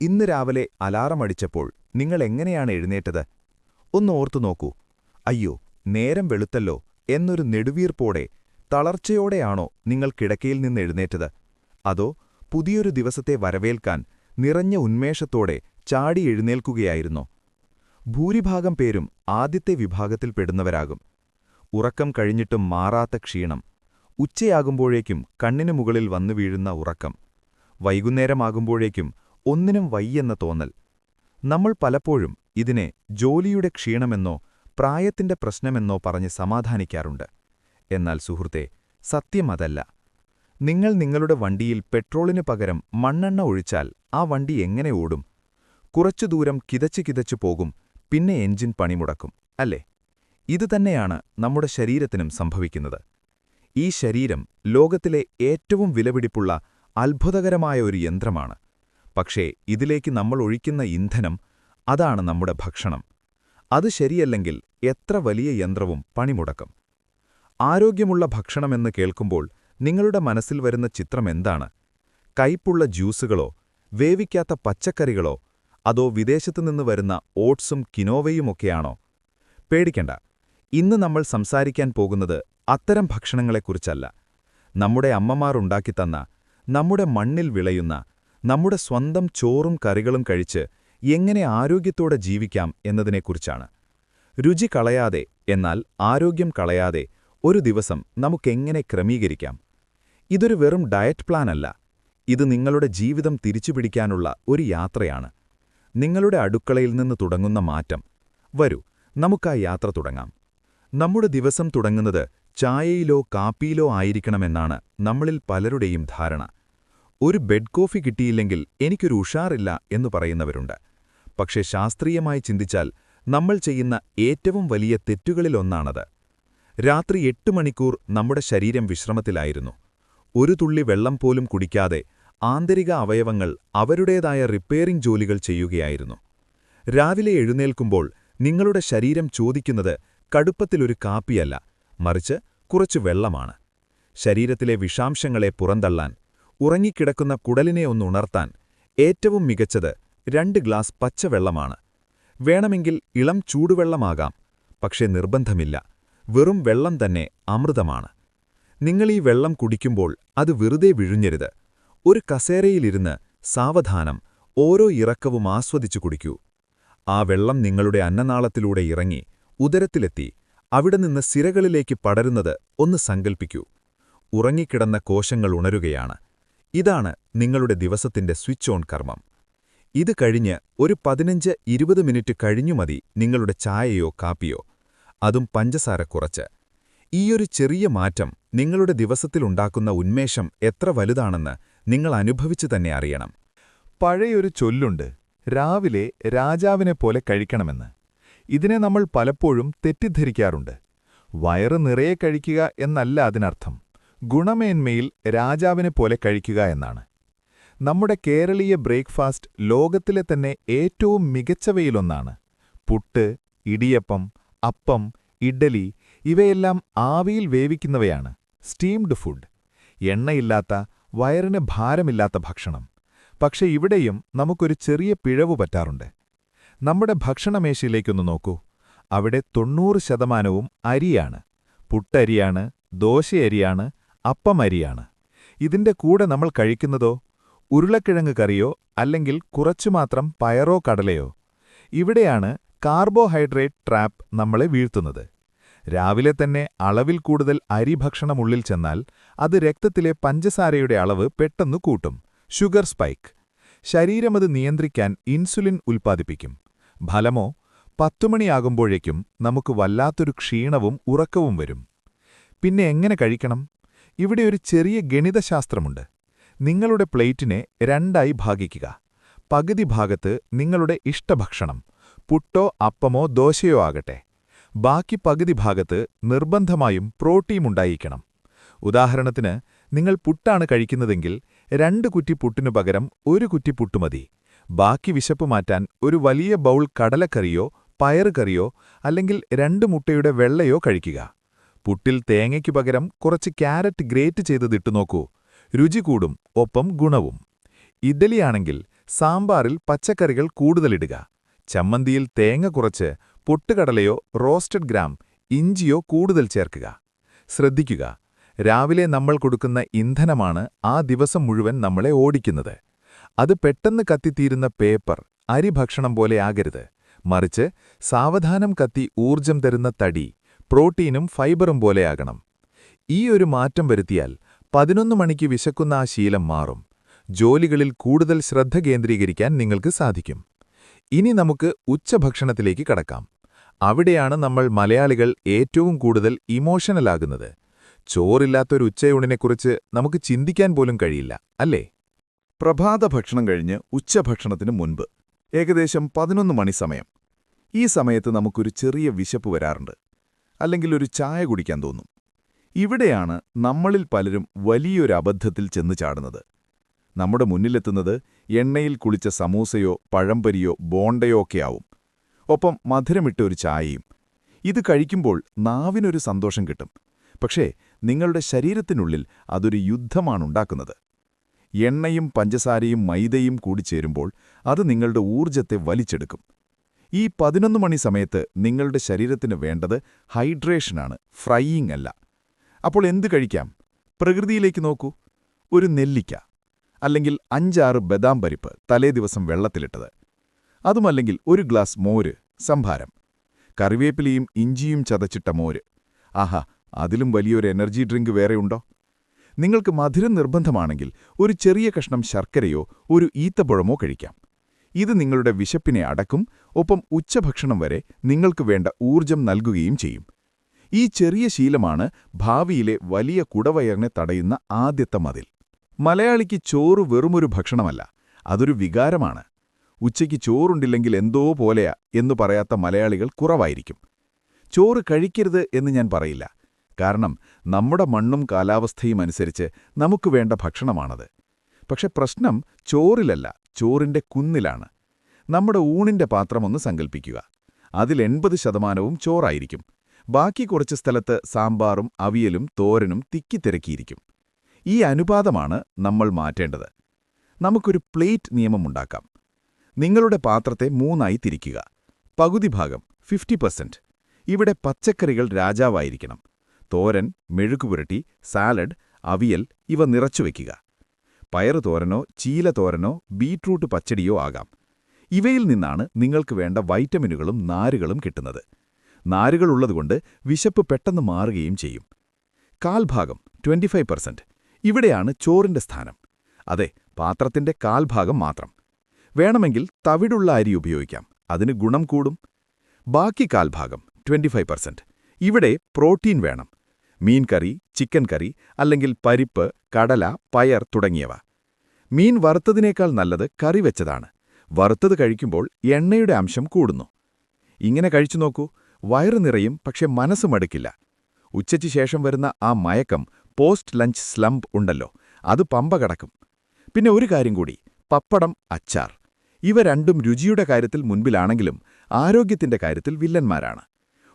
ഇന്ന് രാവിലെ അലാറമടിച്ചപ്പോൾ നിങ്ങൾ എങ്ങനെയാണ് എഴുന്നേറ്റത്? ഒന്ന് ഓർത്തു നോക്കൂ. അയ്യോ നേരം വെളുത്തല്ലോ. എന്നൊരു നെടുവീർപ്പോടെ തളർച്ചയോടെയാണോ നിങ്ങൾ കിടക്കയിൽ നിന്ന് എഴുന്നേറ്റത്? അതോ പുതിയൊരു ദിവസത്തെ വരവേൽക്കാൻ നിറഞ്ഞ ഉന്മേഷത്തോടെ ചാടി എഴുന്നേൽക്കുകയായിരുന്നോ? ഭൂരിഭാഗം പേരും ആദ്യത്തെ വിഭാഗത്തിൽപ്പെടുന്നവരാകും ഉറക്കം കഴിഞ്ഞിട്ടും മാറാത്ത ക്ഷീണം. ഉച്ചയാകുമ്പോഴേക്കും കണ്ണിനു മുകളിൽ വന്നു വീഴുന്ന ഉറക്കം. വൈകുന്നേരമാകുമ്പോഴേക്കും ഒന്നിനും വയ്യെന്ന തോന്നൽ. നമ്മൾ പലപ്പോഴും ഇതിനെ ജോലിയുടെ ക്ഷീണമെന്നോ പ്രായത്തിന്റെ പ്രശ്നമെന്നോ പറഞ്ഞ് സമാധാനിക്കാറുണ്ട്. എന്നാൽ സുഹൃത്തെ സത്യം അതല്ല. നിങ്ങൾ നിങ്ങളുടെ വണ്ടിയിൽ പെട്രോളിനു പകരം മണ്ണെണ്ണ ഒഴിച്ചാൽ ആ വണ്ടി എങ്ങനെ ഓടും? കുറച്ചു ദൂരം കിതച്ചു കിതച്ചു പോകും പിന്നെ എഞ്ചിൻ പണിമുടക്കും അല്ലേ? ഇതുതന്നെയാണ് നമ്മുടെ ശരീരത്തിനും സംഭവിക്കുന്നത്. ഈ ശരീരം ലോകത്തിലെ ഏറ്റവും വിലപിടിപ്പുള്ള അത്ഭുതകരമായ ഒരു യന്ത്രമാണ്. പക്ഷേ ഇതിലേക്ക് നമ്മൾ ഒഴിക്കുന്ന ഇന്ധനം അതാണ് നമ്മുടെ ഭക്ഷണം. അത് ശരിയല്ലെങ്കിൽ എത്ര വലിയ യന്ത്രവും പണിമുടക്കും. ആരോഗ്യമുള്ള ഭക്ഷണമെന്ന് കേൾക്കുമ്പോൾ നിങ്ങളുടെ മനസ്സിൽ വരുന്ന ചിത്രം എന്താണ്? കയ്പുള്ള ജ്യൂസുകളോ വേവിക്കാത്ത പച്ചക്കറികളോ അതോ വിദേശത്തുനിന്ന് വരുന്ന ഓട്സും കിനോവയുമൊക്കെയാണോ? പേടിക്കണ്ട. ഇന്ന് നമ്മൾ സംസാരിക്കാൻ പോകുന്നത് അത്തരം ഭക്ഷണങ്ങളെക്കുറിച്ചല്ല. നമ്മുടെ അമ്മമാർ ഉണ്ടാക്കിത്തന്ന നമ്മുടെ മണ്ണിൽ വിളയുന്ന നമ്മുടെ സ്വന്തം ചോറും കറികളും കഴിച്ച് എങ്ങനെ ആരോഗ്യത്തോടെ ജീവിക്കാം എന്നതിനെക്കുറിച്ചാണ്. രുചി കളയാതെ എന്നാൽ ആരോഗ്യം കളയാതെ ഒരു ദിവസം നമുക്കെങ്ങനെ ക്രമീകരിക്കാം? ഇതൊരു വെറും ഡയറ്റ് പ്ലാൻ അല്ല ഇത് നിങ്ങളുടെ ജീവിതം തിരിച്ചുപിടിക്കാനുള്ള ഒരു യാത്രയാണ്. നിങ്ങളുടെ അടുക്കളയിൽ നിന്ന് തുടങ്ങുന്ന മാറ്റം. വരൂ നമുക്കാ യാത്ര തുടങ്ങാം. നമ്മുടെ ദിവസം തുടങ്ങുന്നത് ചായയിലോ കാപ്പിയിലോ ആയിരിക്കണമെന്നാണ് നമ്മളിൽ പലരുടെയും ധാരണ. ഒരു ബെഡ് കോഫി കിട്ടിയില്ലെങ്കിൽ എനിക്കൊരു ഉഷാറില്ല എന്ന് പറയുന്നവരുണ്ട്. പക്ഷേ ശാസ്ത്രീയമായി ചിന്തിച്ചാൽ നമ്മൾ ചെയ്യുന്ന ഏറ്റവും വലിയ തെറ്റുകളിലൊന്നാണത് രാത്രി എട്ട് മണിക്കൂർ നമ്മുടെ ശരീരം വിശ്രമത്തിലായിരുന്നു. ഒരു തുള്ളി വെള്ളം പോലും കുടിക്കാതെ ആന്തരിക അവയവങ്ങൾ അവരുടേതായ റിപ്പയറിംഗ് ജോലികൾ ചെയ്യുകയായിരുന്നു. രാവിലെ എഴുന്നേൽക്കുമ്പോൾ നിങ്ങളുടെ ശരീരം ചോദിക്കുന്നത് കടുപ്പത്തിലൊരു കാപ്പിയല്ല മറിച്ച് കുറച്ച് വെള്ളമാണ്. ശരീരത്തിലെ വിഷാംശങ്ങളെ പുറന്തള്ളാൻ ഉറങ്ങിക്കിടക്കുന്ന കുടലിനെ ഒന്ന് ഉണർത്താൻ ഏറ്റവും മികച്ചത് രണ്ട് ഗ്ലാസ് പച്ചവെള്ളമാണ്. വേണമെങ്കിൽ ഇളം ചൂടുവെള്ളമാകാം പക്ഷേ നിർബന്ധമില്ല. വെറും വെള്ളം തന്നെ അമൃതമാണ്. നിങ്ങൾ ഈ വെള്ളം കുടിക്കുമ്പോൾ അത് വെറുതെ വിഴുഞ്ഞരുത് ഒരു കസേരയിലിരുന്ന് സാവധാനം ഓരോ ഇറക്കവും ആസ്വദിച്ചു കുടിക്കൂ. ആ വെള്ളം നിങ്ങളുടെ അന്നനാളത്തിലൂടെ ഇറങ്ങി ഉദരത്തിലെത്തി അവിടെ നിന്ന് സിരകളിലേക്ക് പടരുന്നത് ഒന്ന് സങ്കൽപ്പിക്കൂ. ഉറങ്ങിക്കിടന്ന കോശങ്ങൾ ഉണരുകയാണ്. ഇതാണ് നിങ്ങളുടെ ദിവസത്തിന്റെ സ്വിച്ച് ഓൺ കർമ്മം. ഇത് കഴിഞ്ഞ് ഒരു പതിനഞ്ച് ഇരുപത് മിനിറ്റ് കഴിഞ്ഞു മതി നിങ്ങളുടെ ചായയോ കാപ്പിയോ. അതും പഞ്ചസാര കുറച്ച്. ഈയൊരു ചെറിയ മാറ്റം നിങ്ങളുടെ ദിവസത്തിലുണ്ടാക്കുന്ന ഉന്മേഷം എത്ര വലുതാണെന്ന് നിങ്ങൾ അനുഭവിച്ചു തന്നെ അറിയണം. പഴയൊരു ചൊല്ലുണ്ട് രാവിലെ രാജാവിനെ പോലെ കഴിക്കണമെന്ന് ഇതിനെ നമ്മൾ പലപ്പോഴും തെറ്റിദ്ധരിക്കാറുണ്ട്. വയറ് നിറയെ കഴിക്കുക എന്നല്ല അതിനർത്ഥം. ഗുണമേന്മയിൽ രാജാവിനെ പോലെ കഴിക്കുക എന്നാണ്. നമ്മുടെ കേരളീയ ബ്രേക്ക്ഫാസ്റ്റ് ലോകത്തിലെ തന്നെ ഏറ്റവും മികച്ചവയിലൊന്നാണ്. പുട്ട് ഇടിയപ്പം അപ്പം ഇഡ്ഡലി ഇവയെല്ലാം ആവിയിൽ വേവിക്കുന്നവയാണ്. Steamed food. എണ്ണയില്ലാത്ത വയറിന് ഭാരമില്ലാത്ത ഭക്ഷണം. പക്ഷെ ഇവിടെയും നമുക്കൊരു ചെറിയ പിഴവു പറ്റാറുണ്ട്. നമ്മുടെ ഭക്ഷണമേശയിലേക്കൊന്ന് നോക്കൂ. അവിടെ തൊണ്ണൂറ് ശതമാനവും അരിയാണ്. പുട്ടരിയാണ് ദോശയരിയാണ് അപ്പമരിയാണ്. ഇതിന്റെ കൂടെ നമ്മൾ കഴിക്കുന്നതോ ഉരുളക്കിഴങ്ങ് കറിയോ അല്ലെങ്കിൽ കുറച്ചുമാത്രം പയറോ കടലയോ. ഇവിടെയാണ് കാർബോഹൈഡ്രേറ്റ് ട്രാപ്പ് നമ്മളെ വീഴ്ത്തുന്നത്. രാവിലെ തന്നെ അളവിൽ കൂടുതൽ അരി ഭക്ഷണമുള്ളിൽ ചെന്നാൽ അത് രക്തത്തിലെ പഞ്ചസാരയുടെ അളവ് പെട്ടെന്ന് കൂട്ടും. Sugar spike. ശരീരമത് നിയന്ത്രിക്കാൻ ഇൻസുലിൻ ഉൽപ്പാദിപ്പിക്കും. ഫലമോ പത്തുമണിയാകുമ്പോഴേക്കും നമുക്ക് വല്ലാത്തൊരു ക്ഷീണവും ഉറക്കവും വരും. പിന്നെ എങ്ങനെ കഴിക്കണം? ഇവിടെ ഒരു ചെറിയ ഗണിതശാസ്ത്രമുണ്ട്. നിങ്ങളുടെ പ്ലേറ്റിനെ രണ്ടായി ഭാഗിക്കുക. പകുതി ഭാഗത്ത് നിങ്ങളുടെ ഇഷ്ടഭക്ഷണം പുട്ടോ അപ്പമോ ദോശയോ ആകട്ടെ. ബാക്കി പകുതി ഭാഗത്ത് നിർബന്ധമായും പ്രോട്ടീൻ ഉണ്ടായിരിക്കണം. ഉദാഹരണത്തിന് നിങ്ങൾ പുട്ടാണ് കഴിക്കുന്നതെങ്കിൽ രണ്ട് കുറ്റി പുട്ടിനു പകരം ഒരു കുറ്റി പുട്ടുമതി ബാക്കി വിശപ്പ് മാറ്റാൻ ഒരു വലിയ ബൗൾ കടലക്കറിയോ പയറുകറിയോ അല്ലെങ്കിൽ രണ്ട് മുട്ടയുടെ വെള്ളയോ കഴിക്കുക. പുട്ടിൽ തേങ്ങയ്ക്കു പകരം കുറച്ച് ക്യാരറ്റ് ഗ്രേറ്റ് ചെയ്തതിട്ടു നോക്കൂ. രുചി കൂടും ഒപ്പം ഗുണവും. ഇഡ്ഡലിയാണെങ്കിൽ സാമ്പാറിൽ പച്ചക്കറികൾ കൂടുതലിടുക. ചമ്മന്തിയിൽ തേങ്ങ കുറച്ച് പൊട്ടുകടലയോ റോസ്റ്റഡ് ഗ്രാം ഇഞ്ചിയോ കൂടുതൽ ചേർക്കുക. ശ്രദ്ധിക്കുക രാവിലെ നമ്മൾ കൊടുക്കുന്ന ഇന്ധനമാണ് ആ ദിവസം മുഴുവൻ നമ്മളെ ഓടിക്കുന്നത്. അത് പെട്ടെന്ന് കത്തിത്തീരുന്ന പേപ്പർ അരിഭക്ഷണം പോലെയാകരുത് മറിച്ച് സാവധാനം കത്തി ഊർജം തരുന്ന തടി പ്രോട്ടീനും ഫൈബറും പോലെയാകണം ഈ ഒരു മാറ്റം വരുത്തിയാൽ പതിനൊന്ന് മണിക്ക് വിശക്കുന്ന ആ ശീലം മാറും. ജോലികളിൽ കൂടുതൽ ശ്രദ്ധ കേന്ദ്രീകരിക്കാൻ നിങ്ങൾക്ക് സാധിക്കും. ഇനി നമുക്ക് ഉച്ചഭക്ഷണത്തിലേക്ക് കടക്കാം. അവിടെയാണ് നമ്മൾ മലയാളികൾ ഏറ്റവും കൂടുതൽ ഇമോഷണലാകുന്നത് ചോറില്ലാത്തൊരു ഉച്ചയൂണിനെക്കുറിച്ച് നമുക്ക് ചിന്തിക്കാൻ പോലും കഴിയില്ല അല്ലേ? പ്രഭാത ഭക്ഷണം കഴിഞ്ഞ് ഉച്ചഭക്ഷണത്തിന് മുൻപ് ഏകദേശം പതിനൊന്ന് മണി സമയം. ഈ സമയത്ത് നമുക്കൊരു ചെറിയ വിശപ്പ് വരാറുണ്ട്. അല്ലെങ്കിൽ ഒരു ചായ കുടിക്കാൻ തോന്നും. ഇവിടെയാണ് നമ്മളിൽ പലരും വലിയൊരു അബദ്ധത്തിൽ ചെന്നു ചാടുന്നത്. നമ്മുടെ മുന്നിലെത്തുന്നത് എണ്ണയിൽ കുളിച്ച സമൂസയോ പഴംപരിയോ ബോണ്ടയോ ഒക്കെ ആവും. ഒപ്പം മധുരമിട്ട ഒരു ചായയും. ഇത് കഴിക്കുമ്പോൾ നാവിനൊരു സന്തോഷം കിട്ടും. പക്ഷേ നിങ്ങളുടെ ശരീരത്തിനുള്ളിൽ അതൊരു യുദ്ധമാണുണ്ടാക്കുന്നത് എണ്ണയും പഞ്ചസാരയും മൈദയും കൂടിച്ചേരുമ്പോൾ അത് നിങ്ങളുടെ ഊർജത്തെ വലിച്ചെടുക്കും. ഈ പതിനൊന്ന് മണി സമയത്ത് നിങ്ങളുടെ ശരീരത്തിന് വേണ്ടത് ഹൈഡ്രേഷനാണ് ഫ്രൈയിങ് അല്ല. അപ്പോൾ എന്ത് കഴിക്കാം? പ്രകൃതിയിലേക്ക് നോക്കൂ. ഒരു നെല്ലിക്ക അല്ലെങ്കിൽ അഞ്ചാറ് ബദാം പരിപ്പ് തലേദിവസം വെള്ളത്തിലിട്ടത്. അതുമല്ലെങ്കിൽ ഒരു ഗ്ലാസ് മോര് സംഭാരം. കറിവേപ്പിലയും ഇഞ്ചിയും ചതച്ചിട്ട മോര്. ആഹാ അതിലും വലിയൊരു എനർജി ഡ്രിങ്ക് വേറെയുണ്ടോ നിങ്ങൾക്ക് മധുരം നിർബന്ധമാണെങ്കിൽ ഒരു ചെറിയ കഷ്ണം ശർക്കരയോ ഒരു ഈത്തപ്പഴമോ കഴിക്കാം. ഇത് നിങ്ങളുടെ വിശപ്പിനെ അടക്കും ഒപ്പം ഉച്ചഭക്ഷണം വരെ നിങ്ങൾക്ക് വേണ്ട ഊർജം നൽകുകയും ചെയ്യും. ഈ ചെറിയ ശീലമാണ് ഭാവിയിലെ വലിയ കുടവയറിനെ തടയുന്ന ആദ്യത്തെ മതിൽ. മലയാളിക്ക് ചോറ് വെറുമൊരു ഭക്ഷണമല്ല അതൊരു വികാരമാണ്. ഉച്ചയ്ക്ക് ചോറുണ്ടില്ലെങ്കിൽ എന്തോ പോലെയാ എന്നു പറയാത്ത മലയാളികൾ കുറവായിരിക്കും. ചോറ് കഴിക്കരുത് എന്ന് ഞാൻ പറയില്ല കാരണം നമ്മുടെ മണ്ണും കാലാവസ്ഥയും അനുസരിച്ച് നമുക്ക് വേണ്ട ഭക്ഷണമാണത്. പക്ഷെ പ്രശ്നം ചോറിലല്ല ചോറിന്റെ കുന്നിലാണ്. നമ്മുടെ ഊണിന്റെ പാത്രമൊന്ന് സങ്കൽപ്പിക്കുക. അതിൽ എൺപത് ശതമാനവും ചോറായിരിക്കും. ബാക്കി കുറച്ച് സ്ഥലത്ത് സാമ്പാറും അവിയലും തോരനും തിക്കിത്തിരക്കിയിരിക്കും. ഈ അനുപാതമാണ് നമ്മൾ മാറ്റേണ്ടത്. നമുക്കൊരു പ്ലേറ്റ് നിയമമുണ്ടാക്കാം നിങ്ങളുടെ പാത്രത്തെ മൂന്നായി തിരിക്കുക. പകുതി ഭാഗം ഫിഫ്റ്റി പെർസെന്റ്. ഇവിടെ പച്ചക്കറികൾ രാജാവായിരിക്കണം. തോരൻ മെഴുകുപുരട്ടി സാലഡ് അവിയൽ ഇവ നിറച്ചുവെക്കുക പയറുതോരനോ ചീലതോരനോ ബീട്രൂട്ട് പച്ചടിയോ ആകാം. ഇവയിൽ നിന്നാണ് നിങ്ങൾക്ക് വേണ്ട വൈറ്റമിനുകളും നാരുകളും കിട്ടുന്നത്. നാരുകളുള്ളതുകൊണ്ട് വിശപ്പ് പെട്ടെന്ന് മാറുകയും ചെയ്യും. കാൽഭാഗം ട്വന്റി ഫൈവ് പെർസെന്റ് ഇവിടെയാണ് ചോറിന്റെ സ്ഥാനം. അതെ പാത്രത്തിന്റെ കാൽഭാഗം മാത്രം. വേണമെങ്കിൽ തവിടുള്ള അരി ഉപയോഗിക്കാം അതിന് ഗുണം കൂടും. ബാക്കി കാൽഭാഗം ട്വന്റി ഫൈവ് പെർസെന്റ് ഇവിടെ പ്രോട്ടീൻ വേണം. മീൻ കറി ചിക്കൻ കറി അല്ലെങ്കിൽ പരിപ്പ് കടല പയർ തുടങ്ങിയവ. മീൻ വറുത്തതിനേക്കാൾ നല്ലത് കറി വെച്ചതാണ്. വറുത്തത് കഴിക്കുമ്പോൾ എണ്ണയുടെ അംശം കൂടുന്നു. ഇങ്ങനെ കഴിച്ചു നോക്കൂ. വയറു നിറയും പക്ഷെ മനസ്സ് മടുക്കില്ല. ഉച്ചയ്ക്ക് ശേഷം വരുന്ന ആ മയക്കം പോസ്റ്റ് ലഞ്ച് സ്ലംപ് ഉണ്ടല്ലോ അത് പമ്പ കടക്കും. പിന്നെ ഒരു കാര്യം കൂടി പപ്പടം അച്ചാർ. ഇവ രണ്ടും രുചിയുടെ കാര്യത്തിൽ മുൻപിലാണെങ്കിലും ആരോഗ്യത്തിന്റെ കാര്യത്തിൽ വില്ലന്മാരാണ്.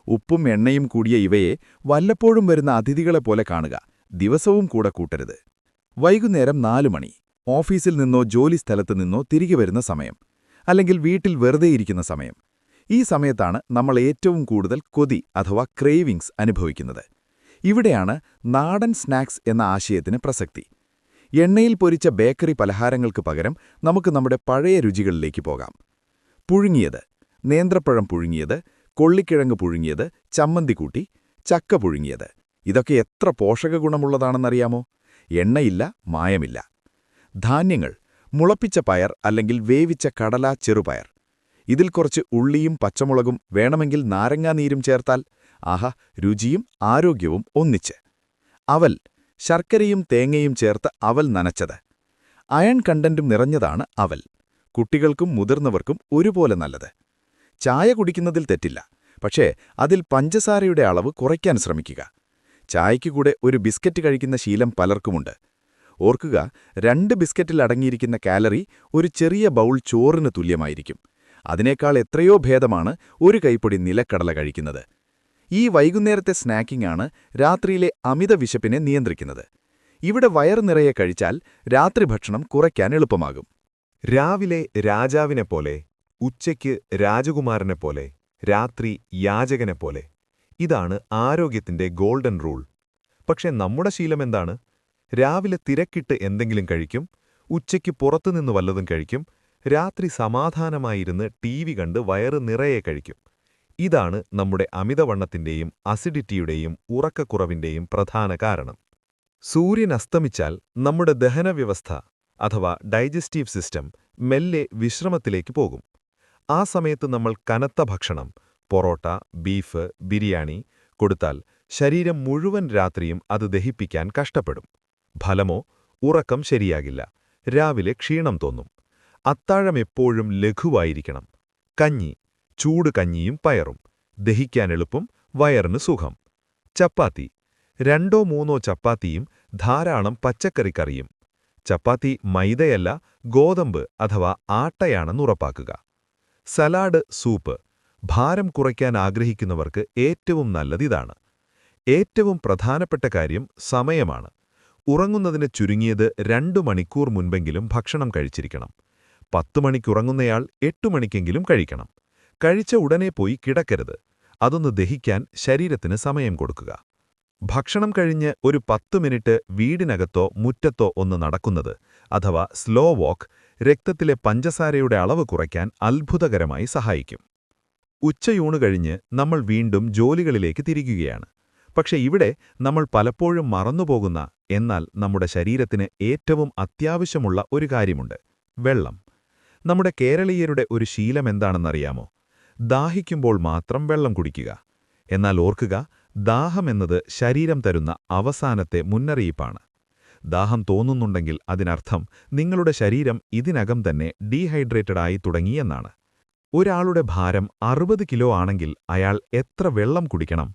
ഉപ്പും എണ്ണയും കൂടിയ ഇവയെ വല്ലപ്പോഴും വരുന്ന അതിഥികളെപ്പോലെ കാണുക. ദിവസവും കൂടെ കൂട്ടരുത്. വൈകുന്നേരം നാലു മണി. ഓഫീസിൽ നിന്നോ ജോലി ജോലിസ്ഥലത്ത് നിന്നോ തിരികെ വരുന്ന സമയം അല്ലെങ്കിൽ വീട്ടിൽ വെറുതെ ഇരിക്കുന്ന സമയം. ഈ സമയത്താണ് നമ്മൾ ഏറ്റവും കൂടുതൽ കൊതി അഥവാ ക്രേവിങ്സ് അനുഭവിക്കുന്നത്. ഇവിടെയാണ് നാടൻ സ്നാക്സ് എന്ന ആശയത്തിന് പ്രസക്തി. എണ്ണയിൽ പൊരിച്ച ബേക്കറി പലഹാരങ്ങൾക്ക് പകരം നമുക്ക് നമ്മുടെ പഴയ രുചികളിലേക്ക് പോകാം. പുഴുങ്ങിയത് നേന്ത്രപ്പഴം പുഴുങ്ങിയത് കൊള്ളിക്കിഴങ്ങ് പുഴുങ്ങിയത് ചമ്മന്തി കൂട്ടി ചക്ക പുഴുങ്ങിയത്. ഇതൊക്കെ എത്ര പോഷകഗുണമുള്ളതാണെന്നറിയാമോ? എണ്ണയില്ല മായമില്ല. ധാന്യങ്ങൾ മുളപ്പിച്ച പയർ അല്ലെങ്കിൽ വേവിച്ച കടല ചെറുപയർ. ഇതിൽ കുറച്ച് ഉള്ളിയും പച്ചമുളകും വേണമെങ്കിൽ നാരങ്ങാനീരും ചേർത്താൽ ആഹ രുചിയും ആരോഗ്യവും ഒന്നിച്ച്. അവൽ ശർക്കരയും തേങ്ങയും ചേർത്ത് അവൽ നനച്ചത്. അയൺ കണ്ടന്റും നിറഞ്ഞതാണ് അവൽ. കുട്ടികൾക്കും മുതിർന്നവർക്കും ഒരുപോലെ നല്ലത്. ചായ കുടിക്കുന്നതിൽ തെറ്റില്ല പക്ഷേ അതിൽ പഞ്ചസാരയുടെ അളവ് കുറയ്ക്കാൻ ശ്രമിക്കുക. ചായയ്ക്ക് കൂടെ ഒരു ബിസ്ക്കറ്റ് കഴിക്കുന്ന ശീലം പലർക്കുമുണ്ട്. ഓർക്കുക രണ്ട് ബിസ്ക്കറ്റിൽ അടങ്ങിയിരിക്കുന്ന കാലറി ഒരു ചെറിയ ബൗൾ ചോറിന് തുല്യമായിരിക്കും. അതിനേക്കാൾ എത്രയോ ഭേദമാണ് ഒരു കൈപ്പൊടി നിലക്കടല കഴിക്കുന്നത്. ഈ വൈകുന്നേരത്തെ സ്നാക്കിംഗ് ആണ് രാത്രിയിലെ അമിത വിശപ്പിനെ നിയന്ത്രിക്കുന്നത്. ഇവിടെ വയർ നിറയെ കഴിച്ചാൽ രാത്രി ഭക്ഷണം കുറയ്ക്കാൻ എളുപ്പമാകും. രാവിലെ രാജാവിനെ പോലെ ഉച്ചയ്ക്ക് രാജകുമാരനെ പോലെ രാത്രി യാചകനെ പോലെ. ഇതാണ് ആരോഗ്യത്തിന്റെ ഗോൾഡൻ റൂൾ. പക്ഷെ നമ്മുടെ ശീലമെന്താണ് രാവിലെ തിരക്കിട്ട് എന്തെങ്കിലും കഴിക്കും ഉച്ചയ്ക്ക് പുറത്തുനിന്ന് വല്ലതും കഴിക്കും രാത്രി സമാധാനമായിരുന്ന് ടി വി കണ്ട് വയറ് നിറയെ കഴിക്കും. ഇതാണ് നമ്മുടെ അമിതവണ്ണത്തിന്റെയും അസിഡിറ്റിയുടെയും ഉറക്കക്കുറവിന്റെയും പ്രധാന കാരണം. സൂര്യൻ അസ്തമിച്ചാൽ നമ്മുടെ ദഹനവ്യവസ്ഥ അഥവാ ഡൈജസ്റ്റീവ് സിസ്റ്റം മെല്ലെ വിശ്രമത്തിലേക്ക് പോകും. ആ സമയത്ത് നമ്മൾ കനത്ത ഭക്ഷണം പൊറോട്ട ബീഫ് ബിരിയാണി കൊടുത്താൽ ശരീരം മുഴുവൻ രാത്രിയും അത് ദഹിപ്പിക്കാൻ കഷ്ടപ്പെടും. ഫലമോ ഉറക്കം ശരിയാകില്ല. രാവിലെ ക്ഷീണം തോന്നും. അത്താഴം എപ്പോഴും ലഘുവായിരിക്കണം. കഞ്ഞി ചൂട് കഞ്ഞിയും പയറും. ദഹിക്കാൻ എളുപ്പം വയറിന് സുഖം. ചപ്പാത്തി രണ്ടോ മൂന്നോ ചപ്പാത്തിയും ധാരാളം പച്ചക്കറിക്കറിയും. ചപ്പാത്തി മൈദയല്ല ഗോതമ്പ് അഥവാ ആട്ടയാണെന്ന് ഉറപ്പാക്കുക. Salad soup. ഭാരം കുറയ്ക്കാൻ ആഗ്രഹിക്കുന്നവർക്ക് ഏറ്റവും നല്ലതിതാണ് ഏറ്റവും പ്രധാനപ്പെട്ട കാര്യം സമയമാണ്. ഉറങ്ങുന്നതിന് ചുരുങ്ങിയത് രണ്ടു മണിക്കൂർ മുൻപെങ്കിലും ഭക്ഷണം കഴിച്ചിരിക്കണം. പത്തു മണിക്കുറങ്ങുന്നയാൾ എട്ടു മണിക്കെങ്കിലും കഴിക്കണം. കഴിച്ച ഉടനെ പോയി കിടക്കരുത്. അതൊന്ന് ദഹിക്കാൻ ശരീരത്തിന് സമയം കൊടുക്കുക. ഭക്ഷണം കഴിഞ്ഞ് ഒരു പത്തു മിനിറ്റ് വീടിനകത്തോ മുറ്റത്തോ ഒന്ന് നടക്കുന്നത് അഥവാ സ്ലോ വാക്ക് രക്തത്തിലെ പഞ്ചസാരയുടെ അളവ് കുറയ്ക്കാൻ അത്ഭുതകരമായി സഹായിക്കും. ഉച്ചയൂണ് കഴിഞ്ഞ് നമ്മൾ വീണ്ടും ജോലികളിലേക്ക് തിരികുകയാണ് പക്ഷെ ഇവിടെ നമ്മൾ പലപ്പോഴും മറന്നുപോകുന്ന എന്നാൽ നമ്മുടെ ശരീരത്തിന് ഏറ്റവും അത്യാവശ്യമുള്ള ഒരു കാര്യമുണ്ട് വെള്ളം. നമ്മുടെ കേരളീയരുടെ ഒരു ശീലമെന്താണെന്നറിയാമോ ദാഹിക്കുമ്പോൾ മാത്രം വെള്ളം കുടിക്കുക. എന്നാൽ ഓർക്കുക ദാഹമെന്നത് ശരീരം തരുന്ന അവസാനത്തെ മുന്നറിയിപ്പാണ്. ദാഹം തോന്നുന്നുണ്ടെങ്കിൽ അതിനർത്ഥം നിങ്ങളുടെ ശരീരം ഇതിനകം തന്നെ ഡീഹൈഡ്രേറ്റഡായി തുടങ്ങിയെന്നാണ് ഒരാളുടെ ഭാരം അറുപത് കിലോ ആണെങ്കിൽ അയാൾ എത്ര വെള്ളം കുടിക്കണം?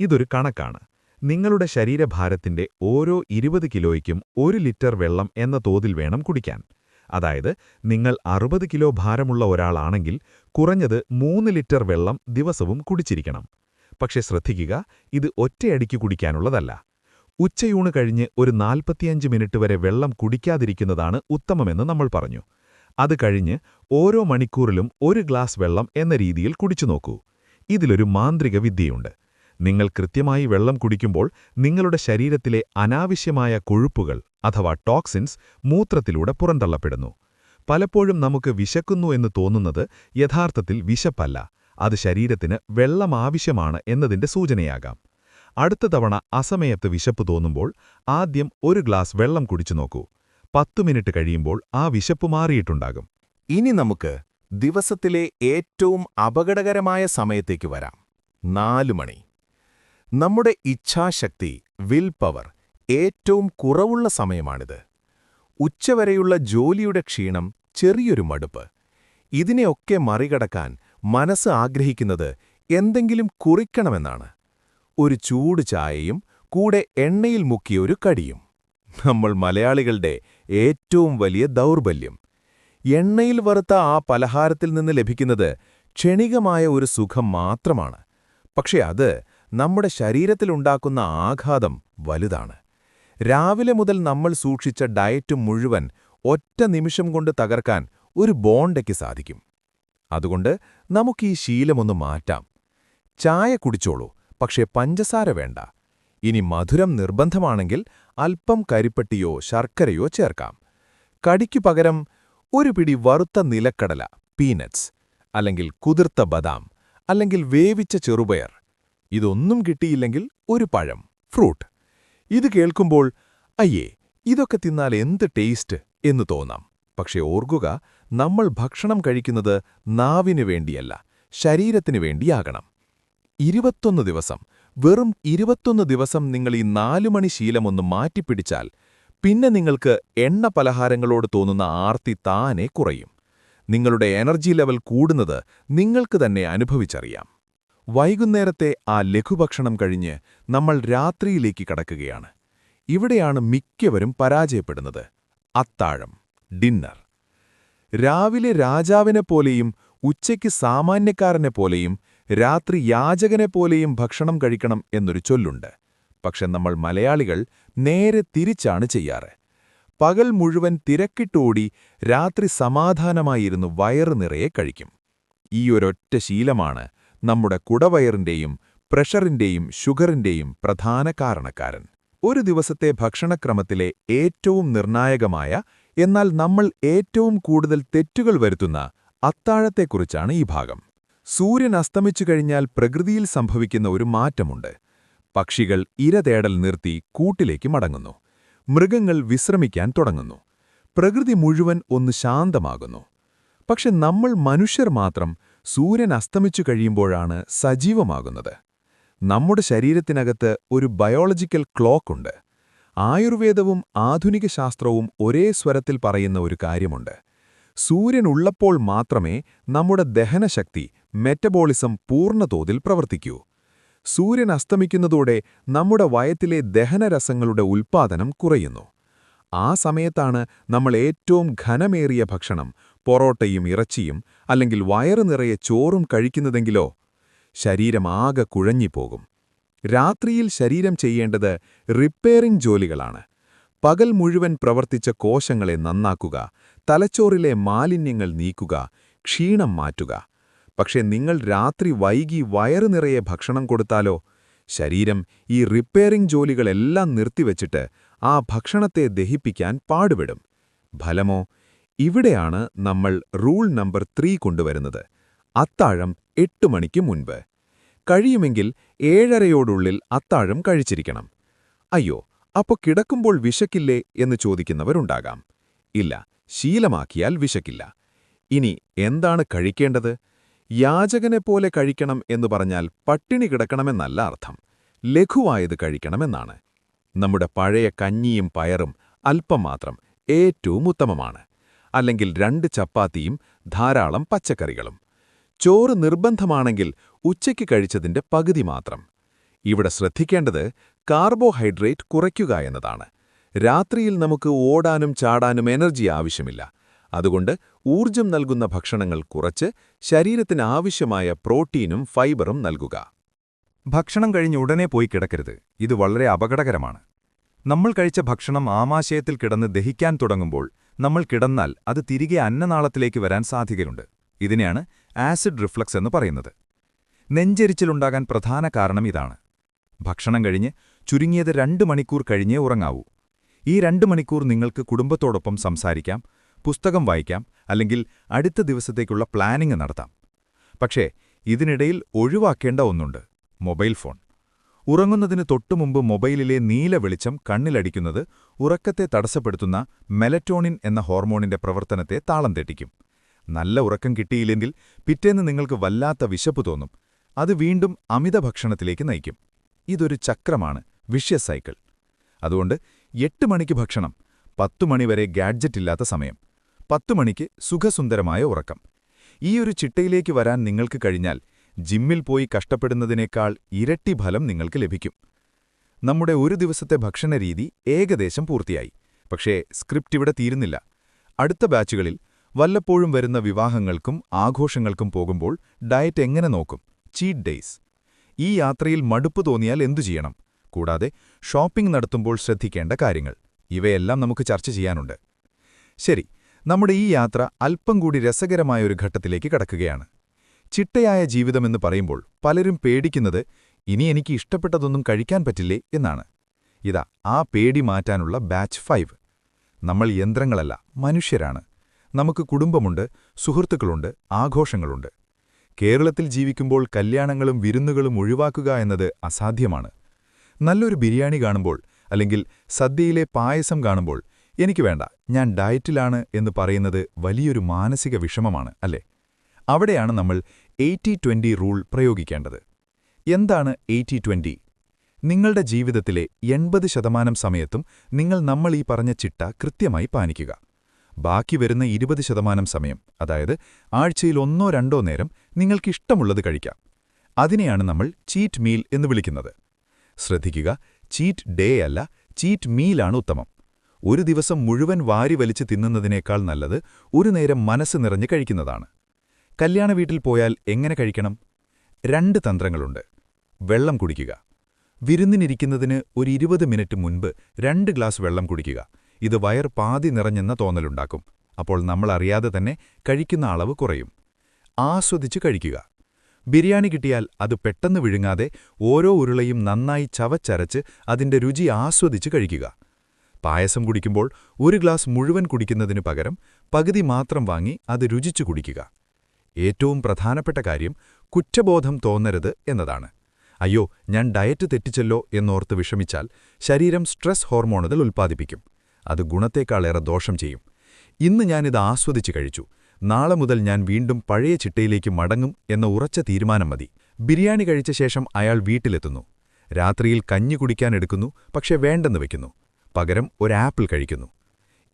ഇതൊരു കണക്കാണ്. നിങ്ങളുടെ ശരീരഭാരത്തിന്റെ ഓരോ ഇരുപത് കിലോയ്ക്കും ഒരു ലിറ്റർ വെള്ളം എന്ന തോതിൽ വേണം കുടിക്കാൻ. അതായത് നിങ്ങൾ അറുപത് കിലോ ഭാരമുള്ള ഒരാളാണെങ്കിൽ കുറഞ്ഞത് മൂന്ന് ലിറ്റർ വെള്ളം ദിവസവും കുടിച്ചിരിക്കണം. പക്ഷെ ശ്രദ്ധിക്കുക ഇത് ഒറ്റയടിക്ക് കുടിക്കാനുള്ളതല്ല. ഉച്ചയൂണ് കഴിഞ്ഞ് ഒരു നാൽപ്പത്തിയഞ്ച് മിനിറ്റ് വരെ വെള്ളം കുടിക്കാതിരിക്കുന്നതാണ് ഉത്തമമെന്ന് നമ്മൾ പറഞ്ഞു. അത് കഴിഞ്ഞ് ഓരോ മണിക്കൂറിലും ഒരു ഗ്ലാസ് വെള്ളം എന്ന രീതിയിൽ കുടിച്ചു നോക്കൂ. ഇതിലൊരു മാന്ത്രിക വിദ്യയുണ്ട്. നിങ്ങൾ കൃത്യമായി വെള്ളം കുടിക്കുമ്പോൾ നിങ്ങളുടെ ശരീരത്തിലെ അനാവശ്യമായ കൊഴുപ്പുകൾ അഥവാ ടോക്സിൻസ് മൂത്രത്തിലൂടെ പുറന്തള്ളപ്പെടുന്നു. പലപ്പോഴും നമുക്ക് വിശക്കുന്നു എന്ന് തോന്നുന്നത് യഥാർത്ഥത്തിൽ വിശപ്പല്ല. അത് ശരീരത്തിന് വെള്ളം ആവശ്യമാണ് എന്നതിന്റെ സൂചനയാകാം. അടുത്ത തവണ അസമയത്ത് വിശപ്പ് തോന്നുമ്പോൾ ആദ്യം ഒരു ഗ്ലാസ് വെള്ളം കുടിച്ചു നോക്കൂ. പത്തു മിനിറ്റ് കഴിയുമ്പോൾ ആ വിശപ്പ് മാറിയിട്ടുണ്ടാകും. ഇനി നമുക്ക് ദിവസത്തിലെ ഏറ്റവും അപകടകരമായ സമയത്തേക്ക് വരാം. നാലു മണി. നമ്മുടെ ഇച്ഛാശക്തി വിൽ പവർ ഏറ്റവും കുറവുള്ള സമയമാണിത്. ഉച്ചവരെയുള്ള ജോലിയുടെ ക്ഷീണം ചെറിയൊരു മടുപ്പ്. ഇതിനെയൊക്കെ മറികടക്കാൻ മനസ്സ് ആഗ്രഹിക്കുന്നത് എന്തെങ്കിലും കുറിക്കണമെന്നാണ്. ഒരു ചൂട് ചായയും കൂടെ എണ്ണയിൽ മുക്കിയൊരു കടിയും. നമ്മൾ മലയാളികളുടെ ഏറ്റവും വലിയ ദൗർബല്യം. എണ്ണയിൽ വറുത്ത ആ പലഹാരത്തിൽ നിന്ന് ലഭിക്കുന്നത് ക്ഷണികമായ ഒരു സുഖം മാത്രമാണ്. പക്ഷേ അത് നമ്മുടെ ശരീരത്തിലുണ്ടാക്കുന്ന ആഘാതം വലുതാണ്. രാവിലെ മുതൽ നമ്മൾ സൂക്ഷിച്ച ഡയറ്റ് മുഴുവൻ ഒറ്റ നിമിഷം കൊണ്ട് തകർക്കാൻ ഒരു ബോണ്ടയ്ക്ക് സാധിക്കും. അതുകൊണ്ട് നമുക്ക് ഈ ശീലമൊന്ന് മാറ്റാം. ചായ കുടിച്ചോളൂ പക്ഷേ പഞ്ചസാര വേണ്ട. ഇനി മധുരം നിർബന്ധമാണെങ്കിൽ അല്പം കരിപ്പട്ടിയോ ശർക്കരയോ ചേർക്കാം. കടിക്കു പകരം ഒരു പിടി വറുത്ത നിലക്കടല പീനട്സ് അല്ലെങ്കിൽ കുതിർത്ത ബദാം അല്ലെങ്കിൽ വേവിച്ച ചെറുപയർ ഇതൊന്നും കിട്ടിയില്ലെങ്കിൽ ഒരു പഴം ഫ്രൂട്ട്. ഇത് കേൾക്കുമ്പോൾ അയ്യേ ഇതൊക്കെ തിന്നാൽ എന്ത് ടേസ്റ്റ്? എന്ന് തോന്നാം. പക്ഷെ ഓർക്കുക നമ്മൾ ഭക്ഷണം കഴിക്കുന്നത് നാവിനു വേണ്ടിയല്ല ശരീരത്തിനു വേണ്ടിയാകണം. ഇരുപത്തൊന്ന് ദിവസം വെറും ഇരുപത്തൊന്ന് ദിവസം നിങ്ങൾ ഈ നാലുമണി ശീലമൊന്ന് മാറ്റിപ്പിടിച്ചാൽ പിന്നെ നിങ്ങൾക്ക് എണ്ണ പലഹാരങ്ങളോട് തോന്നുന്ന ആർത്തി താനെ കുറയും. നിങ്ങളുടെ എനർജി ലെവൽ കൂടുന്നത് നിങ്ങൾക്ക് തന്നെ അനുഭവിച്ചറിയാം. വൈകുന്നേരത്തെ ആ ലഘുഭക്ഷണം കഴിഞ്ഞ് നമ്മൾ രാത്രിയിലേക്ക് കടക്കുകയാണ്. ഇവിടെയാണ് മിക്കവരും പരാജയപ്പെടുന്നത്. അത്താഴം ഡിന്നർ. രാവിലെ രാജാവിനെ പോലെയും ഉച്ചയ്ക്ക് സാമാന്യക്കാരനെ പോലെയും രാത്രി യാചകനെ പോലെയും ഭക്ഷണം കഴിക്കണം എന്നൊരു ചൊല്ലുണ്ട്. പക്ഷെ നമ്മൾ മലയാളികൾ നേരെ തിരിച്ചാണ് ചെയ്യാറ്. പകൽ മുഴുവൻ തിരക്കിട്ടോടി രാത്രി സമാധാനമായിരുന്നു വയറു നിറയെ കഴിക്കും. ഈ ഒരൊറ്റ ശീലമാണ് നമ്മുടെ കുടവയറിന്റെയും പ്രഷറിന്റെയും ഷുഗറിന്റെയും പ്രധാന കാരണക്കാരൻ. ഒരു ദിവസത്തെ ഭക്ഷണക്രമത്തിലെ ഏറ്റവും നിർണായകമായ എന്നാൽ നമ്മൾ ഏറ്റവും കൂടുതൽ തെറ്റുകൾ വരുത്തുന്ന അത്താഴത്തെക്കുറിച്ചാണ് ഈ ഭാഗം. സൂര്യൻ അസ്തമിച്ചു കഴിഞ്ഞാൽ പ്രകൃതിയിൽ സംഭവിക്കുന്ന ഒരു മാറ്റമുണ്ട്. പക്ഷികൾ ഇര തേടൽ നിർത്തി കൂട്ടിലേക്ക് മടങ്ങുന്നു. മൃഗങ്ങൾ വിശ്രമിക്കാൻ തുടങ്ങുന്നു. പ്രകൃതി മുഴുവൻ ഒന്ന് ശാന്തമാകുന്നു. പക്ഷെ നമ്മൾ മനുഷ്യർ മാത്രം സൂര്യൻ അസ്തമിച്ചു കഴിയുമ്പോഴാണ് സജീവമാകുന്നത്. നമ്മുടെ ശരീരത്തിനകത്ത് ഒരു ബയോളജിക്കൽ ക്ലോക്കുണ്ട് ആയുർവേദവും ആധുനിക ശാസ്ത്രവും ഒരേ സ്വരത്തിൽ പറയുന്ന ഒരു കാര്യമുണ്ട്. സൂര്യൻ ഉള്ളപ്പോൾ മാത്രമേ നമ്മുടെ ദഹനശക്തി മെറ്റബോളിസം പൂർണതോതിൽ പ്രവർത്തിക്കൂ. സൂര്യൻ അസ്തമിക്കുന്നതോടെ നമ്മുടെ വയത്തിലെ ദഹനരസങ്ങളുടെ ഉൽപ്പാദനം കുറയുന്നു. ആ സമയത്താണ് നമ്മൾ ഏറ്റവും ഘനമേറിയ ഭക്ഷണം പൊറോട്ടയും ഇറച്ചിയും അല്ലെങ്കിൽ വയറു നിറയെ ചോറും കഴിക്കുന്നതെങ്കിലോ ശരീരം ആകെ കുഴഞ്ഞിപ്പോകും രാത്രിയിൽ ശരീരം ചെയ്യേണ്ടത് റിപ്പയറിംഗ് ജോലികളാണ്. പകൽ മുഴുവൻ പ്രവർത്തിച്ച കോശങ്ങളെ നന്നാക്കുക തലച്ചോറിലെ മാലിന്യങ്ങൾ നീക്കുക ക്ഷീണം മാറ്റുക. പക്ഷേ നിങ്ങൾ രാത്രി വൈകി വയറു നിറയെ ഭക്ഷണം കൊടുത്താലോ ശരീരം ഈ റിപ്പയറിംഗ് ജോലികളെല്ലാം നിർത്തിവച്ചിട്ട് ആ ഭക്ഷണത്തെ ദഹിപ്പിക്കാൻ പാടുപെടും. ഫലമോ ഇവിടെയാണ് നമ്മൾ റൂൾ നമ്പർ ത്രീ കൊണ്ടുവരുന്നത്. അത്താഴം എട്ട് മണിക്ക് മുൻപ്. കഴിയുമെങ്കിൽ ഏഴരയോടുള്ളിൽ അത്താഴം കഴിച്ചിരിക്കണം. അയ്യോ അപ്പോ കിടക്കുമ്പോൾ വിശക്കില്ലേ എന്ന് ചോദിക്കുന്നവരുണ്ടാകാം. ഇല്ല ശീലമാക്കിയാൽ വിശക്കില്ല. ഇനി എന്താണ് കഴിക്കേണ്ടത്? യാചകനെപ്പോലെ കഴിക്കണം എന്നു പറഞ്ഞാൽ പട്ടിണി കിടക്കണമെന്നല്ല അർത്ഥം. ലഘുവായത് കഴിക്കണമെന്നാണ്. നമ്മുടെ പഴയ കഞ്ഞിയും പയറും അല്പം മാത്രം ഏറ്റവും ഉത്തമമാണ്. അല്ലെങ്കിൽ രണ്ട് ചപ്പാത്തിയും ധാരാളം പച്ചക്കറികളും. ചോറ് നിർബന്ധമാണെങ്കിൽ ഉച്ചയ്ക്ക് കഴിച്ചതിന്റെ പകുതി മാത്രം. ഇവിടെ ശ്രദ്ധിക്കേണ്ടത് കാർബോഹൈഡ്രേറ്റ് കുറയ്ക്കുക എന്നതാണ്. രാത്രിയിൽ നമുക്ക് ഓടാനും ചാടാനും എനർജി ആവശ്യമില്ല. അതുകൊണ്ട് ഊർജം നൽകുന്ന ഭക്ഷണങ്ങൾ കുറച്ച് ശരീരത്തിന് ആവശ്യമായ പ്രോട്ടീനും ഫൈബറും നൽകുക. ഭക്ഷണം കഴിഞ്ഞ് ഉടനെ പോയി കിടക്കരുത്. ഇത് വളരെ അപകടകരമാണ്. നമ്മൾ കഴിച്ച ഭക്ഷണം ആമാശയത്തിൽ കിടന്ന് ദഹിക്കാൻ തുടങ്ങുമ്പോൾ നമ്മൾ കിടന്നാൽ അത് തിരികെ അന്നനാളത്തിലേക്ക് വരാൻ സാധ്യതയുണ്ട്. ഇതിനെയാണ് ആസിഡ് റിഫ്ലക്സ് എന്ന് പറയുന്നത്. നെഞ്ചെരിച്ചിലുണ്ടാകാൻ പ്രധാന കാരണം ഇതാണ്. ഭക്ഷണം കഴിഞ്ഞ് ചുരുങ്ങിയത് രണ്ട് മണിക്കൂർ കഴിഞ്ഞേ ഉറങ്ങാവൂ. ഈ രണ്ട് മണിക്കൂർ നിങ്ങൾക്ക് കുടുംബത്തോടൊപ്പം സംസാരിക്കാം പുസ്തകം വായിക്കാം അല്ലെങ്കിൽ അടുത്ത ദിവസത്തേക്കുള്ള പ്ലാനിംഗ് നടത്താം. പക്ഷേ ഇതിനിടയിൽ ഒഴിവാക്കേണ്ട ഒന്നുണ്ട്. Mobile phone. ഉറങ്ങുന്നതിന് തൊട്ടുമുമ്പ് മൊബൈലിലെ നീല വെളിച്ചം കണ്ണിലടിക്കുന്നത് ഉറക്കത്തെ തടസ്സപ്പെടുത്തുന്ന മെലറ്റോണിൻ എന്ന ഹോർമോണിന്റെ പ്രവർത്തനത്തെ താളം തെറ്റിക്കും. നല്ല ഉറക്കം കിട്ടിയില്ലെങ്കിൽ പിറ്റേന്ന് നിങ്ങൾക്ക് വല്ലാത്ത വിശപ്പ് തോന്നും. അത് വീണ്ടും അമിത ഭക്ഷണത്തിലേക്ക് നയിക്കും. ഇതൊരു ചക്രമാണ് വിഷ്യ സൈക്കിൾ. അതുകൊണ്ട് എട്ട് മണിക്ക് ഭക്ഷണം പത്തു മണിവരെ ഗാഡ്ജറ്റില്ലാത്ത സമയം പത്തു മണിക്ക് സുഖസുന്ദരമായ ഉറക്കം. ഈ ഒരു ചിട്ടയിലേക്ക് വരാൻ നിങ്ങൾക്ക് കഴിഞ്ഞാൽ ജിമ്മിൽ പോയി കഷ്ടപ്പെടുന്നതിനേക്കാൾ ഇരട്ടി ഫലം നിങ്ങൾക്ക് ലഭിക്കും. നമ്മുടെ ഒരു ദിവസത്തെ ഭക്ഷണരീതി ഏകദേശം പൂർത്തിയായി. പക്ഷേ സ്ക്രിപ്റ്റ് ഇവിടെ തീരുന്നില്ല. അടുത്ത ബാച്ചുകളിൽ വല്ലപ്പോഴും വരുന്ന വിവാഹങ്ങൾക്കും ആഘോഷങ്ങൾക്കും പോകുമ്പോൾ ഡയറ്റ് എങ്ങനെ നോക്കും? Cheat days. ഈ യാത്രയിൽ മടുപ്പ് തോന്നിയാൽ എന്തു ചെയ്യണം? കൂടാതെ ഷോപ്പിംഗ് നടത്തുമ്പോൾ ശ്രദ്ധിക്കേണ്ട കാര്യങ്ങൾ. ഇവയെല്ലാം നമുക്ക് ചർച്ച ചെയ്യാനുണ്ട്. ശരി നമ്മുടെ ഈ യാത്ര അല്പം കൂടി രസകരമായ ഒരു ഘട്ടത്തിലേക്ക് കടക്കുകയാണ്. ചിട്ടയായ ജീവിതമെന്ന് പറയുമ്പോൾ പലരും പേടിക്കുന്നത് ഇനി എനിക്ക് ഇഷ്ടപ്പെട്ടതൊന്നും കഴിക്കാൻ പറ്റില്ലേ എന്നാണ്. ഇതാ ആ പേടി മാറ്റാനുള്ള ബാച്ച് ഫൈവ്. നമ്മൾ യന്ത്രങ്ങളല്ല മനുഷ്യരാണ്. നമുക്ക് കുടുംബമുണ്ട് സുഹൃത്തുക്കളുണ്ട് ആഘോഷങ്ങളുണ്ട്. കേരളത്തിൽ ജീവിക്കുമ്പോൾ കല്യാണങ്ങളും വിരുന്നുകളും ഒഴിവാക്കുക എന്നത് അസാധ്യമാണ്. നല്ലൊരു ബിരിയാണി കാണുമ്പോൾ അല്ലെങ്കിൽ സദ്യയിലെ പായസം കാണുമ്പോൾ എനിക്ക് വേണ്ട ഞാൻ ഡയറ്റിലാണ് എന്ന് പറയുന്നത് വലിയൊരു മാനസിക വിഷമമാണ് അല്ലേ? അവിടെയാണ് നമ്മൾ എയ്റ്റി ട്വന്റി റൂൾ പ്രയോഗിക്കേണ്ടത്. എന്താണ് എയ്റ്റി ട്വന്റി? നിങ്ങളുടെ ജീവിതത്തിലെ എൺപത് ശതമാനം സമയത്തും നിങ്ങൾ നമ്മൾ ഈ പറഞ്ഞ ചിട്ട കൃത്യമായി പാലിക്കുക. ബാക്കി വരുന്ന ഇരുപത് ശതമാനം സമയം അതായത് ആഴ്ചയിൽ ഒന്നോ രണ്ടോ നേരം നിങ്ങൾക്കിഷ്ടമുള്ളത് കഴിക്കാം. അതിനെയാണ് നമ്മൾ ചീറ്റ് മീൽ എന്ന് വിളിക്കുന്നത്. ശ്രദ്ധിക്കുക ചീറ്റ് ഡേ അല്ല ചീറ്റ് മീലാണ് ഉത്തമം. ഒരു ദിവസം മുഴുവൻ വാരി വലിച്ച് തിന്നുന്നതിനേക്കാൾ നല്ലത് ഒരു നേരം മനസ്സ് നിറഞ്ഞ് കഴിക്കുന്നതാണ്. കല്യാണ വീട്ടിൽ പോയാൽ എങ്ങനെ കഴിക്കണം? രണ്ട് തന്ത്രങ്ങളുണ്ട്. വെള്ളം കുടിക്കുക. വിരുന്നിനിരിക്കുന്നതിന് ഒരു ഇരുപത് മിനിറ്റ് മുൻപ് രണ്ട് ഗ്ലാസ് വെള്ളം കുടിക്കുക. ഇത് വയർ പാതി നിറഞ്ഞെന്ന തോന്നലുണ്ടാക്കും. അപ്പോൾ നമ്മൾ അറിയാതെ തന്നെ കഴിക്കുന്ന അളവ് കുറയും. ആസ്വദിച്ച് കഴിക്കുക. ബിരിയാണി കിട്ടിയാൽ അത് പെട്ടെന്ന് വിഴുങ്ങാതെ ഓരോ ഉരുളയും നന്നായി ചവച്ചരച്ച് അതിന്റെ രുചി ആസ്വദിച്ച് കഴിക്കുക. പായസം കുടിക്കുമ്പോൾ ഒരു ഗ്ലാസ് മുഴുവൻ കുടിക്കുന്നതിനു പകരം പകുതി മാത്രം വാങ്ങി അത് രുചിച്ചു കുടിക്കുക. ഏറ്റവും പ്രധാനപ്പെട്ട കാര്യം കുറ്റബോധം തോന്നരുത് എന്നതാണ്. അയ്യോ ഞാൻ ഡയറ്റ് തെറ്റിച്ചല്ലോ എന്നോർത്ത് വിഷമിച്ചാൽ ശരീരം സ്ട്രെസ് ഹോർമോണുകൾ ഉൽപ്പാദിപ്പിക്കും. അത് ഗുണത്തേക്കാളേറെ ദോഷം ചെയ്യും. ഇന്ന് ഞാനിത് ആസ്വദിച്ചു കഴിച്ചു. നാളെ മുതൽ ഞാൻ വീണ്ടും പഴയ ചിട്ടയിലേക്ക് മടങ്ങും എന്ന ഉറച്ച തീരുമാനം മതി. ബിരിയാണി കഴിച്ച ശേഷം അയാൾ വീട്ടിലെത്തുന്നു. രാത്രിയിൽ കഞ്ഞി കുടിക്കാനെടുക്കുന്നു പക്ഷെ വേണ്ടെന്ന് വെക്കുന്നു. പകരം ഒരു ആപ്പിൾ കഴിക്കുന്നു.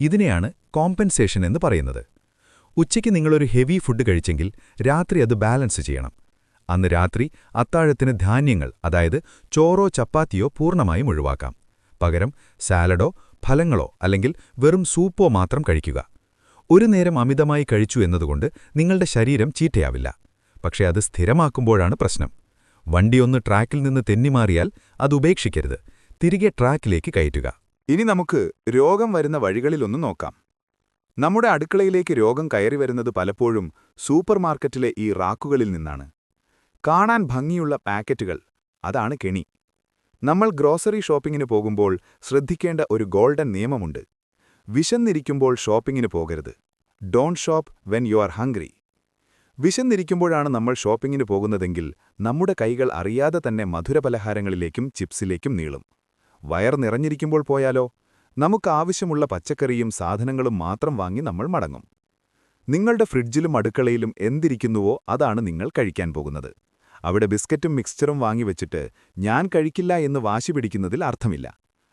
ഇതിനെയാണ് കോമ്പൻസേഷൻ എന്ന് പറയുന്നത്. ഉച്ചയ്ക്ക് നിങ്ങളൊരു ഹെവി ഫുഡ് കഴിച്ചെങ്കിൽ രാത്രി അത് ബാലൻസ് ചെയ്യണം. അന്ന് രാത്രി അത്താഴത്തിന് ധാന്യങ്ങൾ അതായത് ചോറോ ചപ്പാത്തിയോ പൂർണമായും ഒഴിവാക്കാം. പകരം സാലഡോ ഫലങ്ങളോ അല്ലെങ്കിൽ വെറും സൂപ്പോ മാത്രം കഴിക്കുക. ഒരു നേരം അമിതമായി കഴിച്ചു എന്നതുകൊണ്ട് നിങ്ങളുടെ ശരീരം ചീറ്റയാവില്ല പക്ഷേ അത് സ്ഥിരമാക്കുമ്പോഴാണ് പ്രശ്നം. വണ്ടിയൊന്ന് ട്രാക്കിൽ നിന്ന് തെന്നിമാറിയാൽ അത് ഉപേക്ഷിക്കരുത്. തിരികെ ട്രാക്കിലേക്ക് കയറ്റുക. ഇനി നമുക്ക് രോഗം വരുന്ന വഴികളിലൊന്ന് നോക്കാം. നമ്മുടെ അടുക്കളയിലേക്ക് രോഗം കയറി വരുന്നത് പലപ്പോഴും സൂപ്പർമാർക്കറ്റിലെ ഈ റാക്കുകളിൽ നിന്നാണ്. കാണാൻ ഭംഗിയുള്ള പാക്കറ്റുകൾ. അതാണ് കെണി. നമ്മൾ ഗ്രോസറി ഷോപ്പിങ്ങിന് പോകുമ്പോൾ ശ്രദ്ധിക്കേണ്ട ഒരു ഗോൾഡൻ നിയമമുണ്ട്. വിശന്നിരിക്കുമ്പോൾ ഷോപ്പിങ്ങിന് പോകരുത്. Don't shop when you are hungry. വിശന്നിരിക്കുമ്പോഴാണ് നമ്മൾ ഷോപ്പിങ്ങിന് പോകുന്നതെങ്കിൽ നമ്മുടെ കൈകൾ അറിയാതെ തന്നെ മധുരപലഹാരങ്ങളിലേക്കും ചിപ്സിലേക്കും നീളും. വയർ നിറഞ്ഞിരിക്കുമ്പോൾ പോയാലോ? നമുക്കാവശ്യമുള്ള പച്ചക്കറിയും സാധനങ്ങളും മാത്രം വാങ്ങി നമ്മൾ മടങ്ങും. നിങ്ങളുടെ ഫ്രിഡ്ജിലും അടുക്കളയിലും എന്തിരിക്കുന്നുവോ അതാണ് നിങ്ങൾ കഴിക്കാൻ പോകുന്നത്. അവിടെ ബിസ്ക്കറ്റും മിക്സ്ചറും വാങ്ങിവെച്ചിട്ട് ഞാൻ കഴിക്കില്ല എന്ന് വാശി പിടിക്കുന്നതിൽ അർത്ഥമില്ല.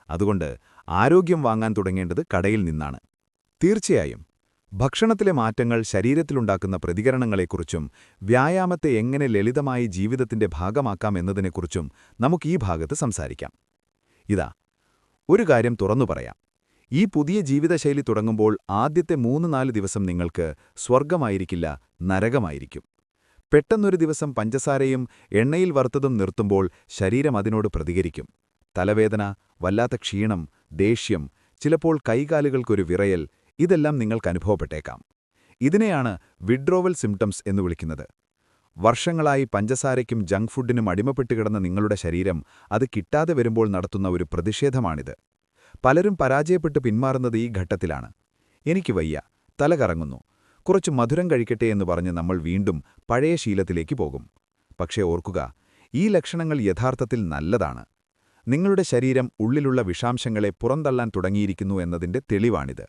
അതുകൊണ്ട് ആരോഗ്യം വാങ്ങാൻ തുടങ്ങേണ്ടത് കടയിൽ നിന്നാണ്. തീർച്ചയായും ഭക്ഷണത്തിലെ മാറ്റങ്ങൾ ശരീരത്തിലുണ്ടാക്കുന്ന പ്രതികരണങ്ങളെക്കുറിച്ചും വ്യായാമത്തെ എങ്ങനെ ലളിതമായി ജീവിതത്തിന്റെ ഭാഗമാക്കാം എന്നതിനെക്കുറിച്ചും നമുക്ക് ഈ ഭാഗത്ത് സംസാരിക്കാം. ഇതാ ഒരു കാര്യം തുറന്നു പറയാം. ഈ പുതിയ ജീവിതശൈലി തുടങ്ങുമ്പോൾ ആദ്യത്തെ മൂന്ന് നാല് ദിവസം നിങ്ങൾക്ക് സ്വർഗമായിരിക്കില്ല നരകമായിരിക്കും. പെട്ടെന്നൊരു ദിവസം പഞ്ചസാരയും എണ്ണയിൽ വറുത്തതും നിർത്തുമ്പോൾ ശരീരം അതിനോട് പ്രതികരിക്കും. തലവേദന വല്ലാത്ത ക്ഷീണം ദേഷ്യം ചിലപ്പോൾ കൈകാലുകൾക്കൊരു വിറയൽ ഇതെല്ലാം നിങ്ങൾക്ക് അനുഭവപ്പെട്ടേക്കാം. ഇതിനെയാണ് വിഡ്രോവൽ സിംറ്റംസ് എന്ന് വിളിക്കുന്നത്. വർഷങ്ങളായി പഞ്ചസാരയ്ക്കും ജങ്ക് ഫുഡിനും അടിമപ്പെട്ട് കിടന്ന നിങ്ങളുടെ ശരീരം അത് കിട്ടാതെ വരുമ്പോൾ നടത്തുന്ന ഒരു പ്രതിഷേധമാണിത്. പലരും പരാജയപ്പെട്ട് പിന്മാറുന്നത് ഈ ഘട്ടത്തിലാണ്. എനിക്ക് വയ്യ. തല കറങ്ങുന്നു. കുറച്ച് മധുരം കഴിക്കട്ടെ എന്ന് പറഞ്ഞ് നമ്മൾ വീണ്ടും പഴയ ശീലത്തിലേക്ക് പോകും. പക്ഷേ ഓർക്കുക ഈ ലക്ഷണങ്ങൾ യഥാർത്ഥത്തിൽ നല്ലതാണ്. നിങ്ങളുടെ ശരീരം ഉള്ളിലുള്ള വിഷാംശങ്ങളെ പുറന്തള്ളാൻ തുടങ്ങിയിരിക്കുന്നു എന്നതിന്റെ തെളിവാണിത്.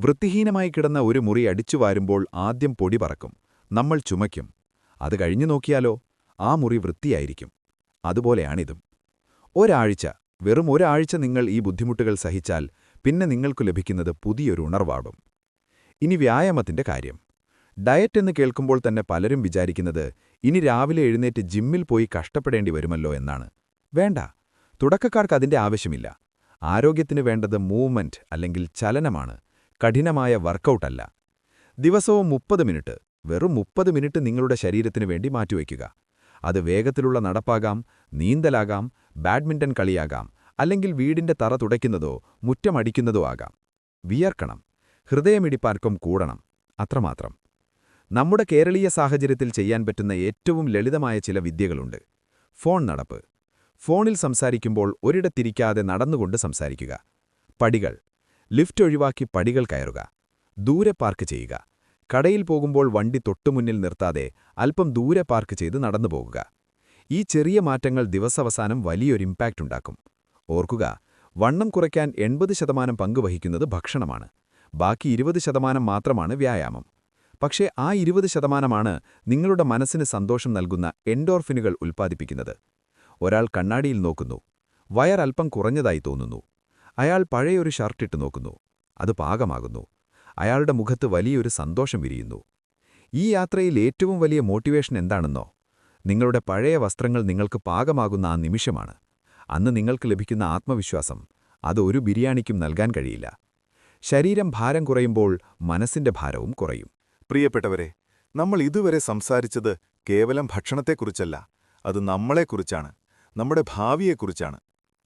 വൃത്തിഹീനമായി കിടന്ന ഒരു മുറി അടിച്ചുവാരുമ്പോൾ ആദ്യം പൊടി പറക്കും നമ്മൾ ചുമയ്ക്കും. അത് കഴിഞ്ഞു നോക്കിയാലോ ആ മുറി വൃത്തിയായിരിക്കും. അതുപോലെയാണിതും. ഒരാഴ്ച വെറും ഒരാഴ്ച നിങ്ങൾ ഈ ബുദ്ധിമുട്ടുകൾ സഹിച്ചാൽ പിന്നെ നിങ്ങൾക്കു ലഭിക്കുന്നത് പുതിയൊരു ഉണർവാടും ഇനി വ്യായാമത്തിന്റെ കാര്യം. ഡയറ്റ് എന്ന് കേൾക്കുമ്പോൾ തന്നെ പലരും വിചാരിക്കുന്നത് ഇനി രാവിലെ എഴുന്നേറ്റ് ജിമ്മിൽ പോയി കഷ്ടപ്പെടേണ്ടി വരുമല്ലോ എന്നാണ്. വേണ്ട തുടക്കക്കാർക്ക് അതിന്റെ ആവശ്യമില്ല. ആരോഗ്യത്തിന് വേണ്ടത് മൂവ്മെന്റ് അല്ലെങ്കിൽ ചലനമാണ് കഠിനമായ വർക്കൗട്ടല്ല ദിവസവും മുപ്പത് മിനിറ്റ് വെറും മുപ്പത് മിനിറ്റ് നിങ്ങളുടെ ശരീരത്തിനു വേണ്ടി മാറ്റിവയ്ക്കുക. അത് വേഗത്തിലുള്ള നടപ്പാകാം നീന്തലാകാം ബാഡ്മിന്റൺ കളിയാകാം അല്ലെങ്കിൽ വീടിന്റെ തറ തുടയ്ക്കുന്നതോ മുറ്റമടിക്കുന്നതോ ആകാം. വിയർക്കണം. ഹൃദയമിടിപ്പാർക്കും കൂടണം അത്രമാത്രം. നമ്മുടെ കേരളീയ സാഹചര്യത്തിൽ ചെയ്യാൻ പറ്റുന്ന ഏറ്റവും ലളിതമായ ചില വിദ്യകളുണ്ട്. ഫോൺ നടപ്പ്. ഫോണിൽ സംസാരിക്കുമ്പോൾ ഒരിടത്തിരിക്കാതെ നടന്നുകൊണ്ട് സംസാരിക്കുക. പടികൾ. ലിഫ്റ്റ് ഒഴിവാക്കി പടികൾ കയറുക. ദൂരെ പാർക്ക് ചെയ്യുക. കടയിൽ പോകുമ്പോൾ വണ്ടി തൊട്ടുമുന്നിൽ നിർത്താതെ അല്പം ദൂരെ പാർക്ക് ചെയ്ത് നടന്നു പോകുക. ഈ ചെറിയ മാറ്റങ്ങൾ ദിവസവസാനം വലിയൊരു ഇമ്പാക്റ്റ് ഉണ്ടാക്കും. ഓർക്കുക വണ്ണം കുറയ്ക്കാൻ എൺപത് ശതമാനം പങ്കുവഹിക്കുന്നത് ഭക്ഷണമാണ്. ബാക്കി ഇരുപത് ശതമാനം മാത്രമാണ് വ്യായാമം. പക്ഷേ ആ ഇരുപത് ശതമാനമാണ് നിങ്ങളുടെ മനസ്സിന് സന്തോഷം നൽകുന്ന എൻഡോർഫിനുകൾ ഉൽപ്പാദിപ്പിക്കുന്നത്. ഒരാൾ കണ്ണാടിയിൽ നോക്കുന്നു. വയർ അല്പം കുറഞ്ഞതായി തോന്നുന്നു. അയാൾ പഴയൊരു ഷർട്ടിട്ട് നോക്കുന്നു. അത് പാകമാകുന്നു. അയാളുടെ മുഖത്ത് വലിയൊരു സന്തോഷം വിരിയുന്നു. ഈ യാത്രയിൽ ഏറ്റവും വലിയ മോട്ടിവേഷൻ എന്താണെന്നോ? നിങ്ങളുടെ പഴയ വസ്ത്രങ്ങൾ നിങ്ങൾക്ക് പാകമാകുന്ന ആ നിമിഷമാണ്. അന്ന് നിങ്ങൾക്ക് ലഭിക്കുന്ന ആത്മവിശ്വാസം. അത് ഒരു ബിരിയാണിക്കും നൽകാൻ കഴിയില്ല. ശരീരം ഭാരം കുറയുമ്പോൾ മനസ്സിന്റെ ഭാരവും കുറയും. പ്രിയപ്പെട്ടവരെ നമ്മൾ ഇതുവരെ സംസാരിച്ചത് കേവലം ഭക്ഷണത്തെക്കുറിച്ചല്ല അത് നമ്മളെക്കുറിച്ചാണ് നമ്മുടെ ഭാവിയെക്കുറിച്ചാണ്.